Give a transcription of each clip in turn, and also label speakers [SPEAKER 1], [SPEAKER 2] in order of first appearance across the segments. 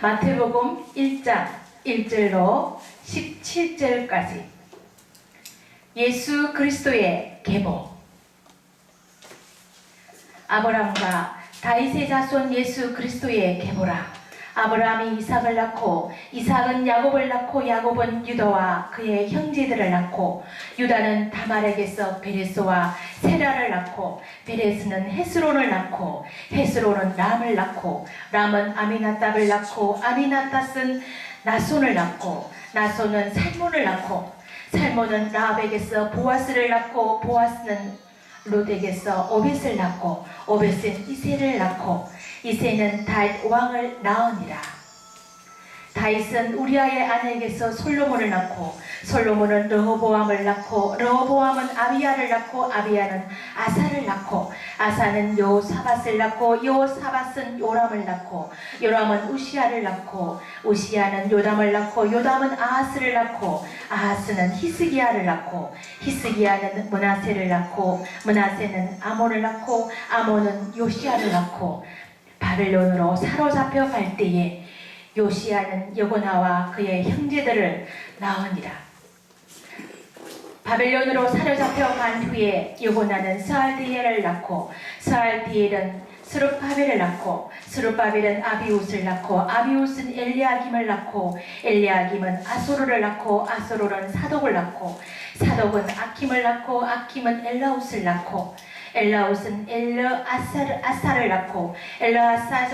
[SPEAKER 1] 마태복음 1장 1절로 17절까지. 예수 그리스도의 계보. 아브라함과 다윗의 자손 예수 그리스도의 계보라 아브라함이 이삭을 낳고 이삭은 야곱을 낳고 야곱은 유다와 그의 형제들을 낳고 유다는 다말에게서 베레스와 세라를 낳고 베레스는 헤스론을 낳고 헤스론은 람을 낳고 람은 아미나답을 낳고 아미나답은 나손을 낳고 나손은 살몬을 낳고 살몬은 라합에게서 보아스를 낳고 보아스는 롯에게서 오벳을 낳고 오벳은 이세를 낳고 이세는 다윗 왕을 낳으니라. 다윗은 우리아의 아내에게서 솔로몬을 낳고 솔로몬은 르호보암을 낳고 르호보암은 아비야를 낳고 아비야는 아사를 낳고 아사는 요사밧을 낳고 요사밧은 요람을 낳고 요람은 우시아를 낳고 우시아는 요담을 낳고 요담은 아하스를 낳고 아하스는 히스기야를 낳고 히스기야는 문하세를 낳고 문하세는 아몬을 낳고 아몬은 요시아를 낳고 바벨론으로 사로잡혀 갈 때에 요시아는 여고나와 그의 형제들을 낳으니라. 바벨론으로 사로잡혀 간 후에 여고나는 스알디엘을 낳고 스알디엘은 스룹바벨을 낳고 스룹바벨은 아비웃을 낳고 아비웃은 엘리야김을 낳고 엘리야김은 아소르를 낳고 아소르는 사독을 낳고 사독은 아킴을 낳고 아킴은 엘라웃을 낳고 엘라웃은 엘르 아사를, 아사를 낳고 엘르 아사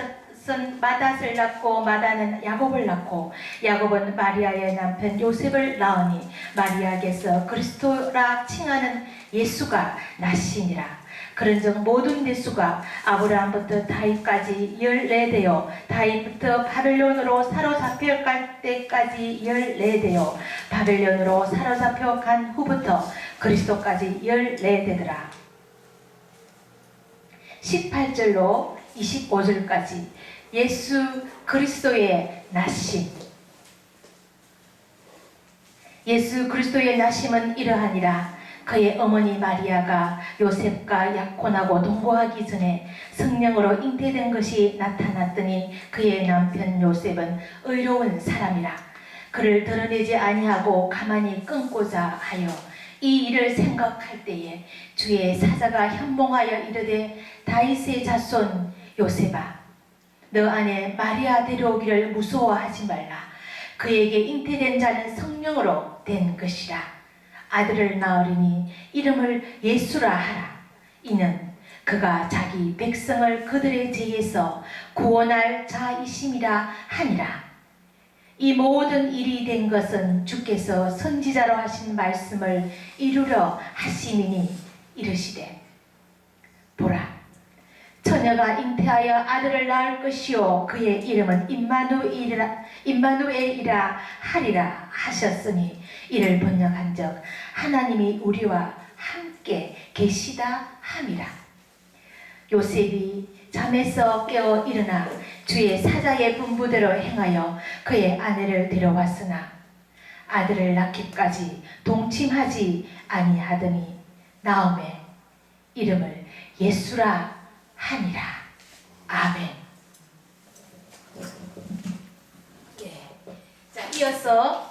[SPEAKER 1] 는 마닷을 낳고 마다는 야곱을 낳고 야곱은 마리아의 남편 요셉을 낳으니 마리아께서 그리스도라 칭하는 예수가 나시니라. 그런즉 모든 대수가 아브라함부터 다윗까지 열네 되어 다윗부터 바벨론으로 사로잡혀 갈 때까지 열네 되어 바벨론으로 사로잡혀 간 후부터 그리스도까지 열네 되더라. 18절로 25절까지 예수 그리스도의 나심. 예수 그리스도의 나심은 이러하니라. 그의 어머니 마리아가 요셉과 약혼하고 동거하기 전에 성령으로 잉태된 것이 나타났더니 그의 남편 요셉은 의로운 사람이라. 그를 드러내지 아니하고 가만히 끊고자 하여 이 일을 생각할 때에 주의 사자가 현몽하여 이르되 다윗의 자손 요셉아 너 안에 마리아 데려오기를 무서워하지 말라. 그에게 잉태된 자는 성령으로 된 것이라. 아들을 낳으리니 이름을 예수라 하라. 이는 그가 자기 백성을 그들의 죄에서 구원할 자이심이라 하니라. 이 모든 일이 된 것은 주께서 선지자로 하신 말씀을 이루려 하심이니 이르시되 보라 처녀가 잉태하여 아들을 낳을 것이요. 그의 이름은 임마누엘이라 임마누엘이라 하리라 하셨으니 이를 번역한적 하나님이 우리와 함께 계시다 함이라. 요셉이 잠에서 깨어 일어나 주의 사자의 분부대로 행하여 그의 아내를 데려왔으나 아들을 낳기까지 동침하지 아니하더니 나음의 이름을 예수라 하니라. 아멘. 예. 자, 이어서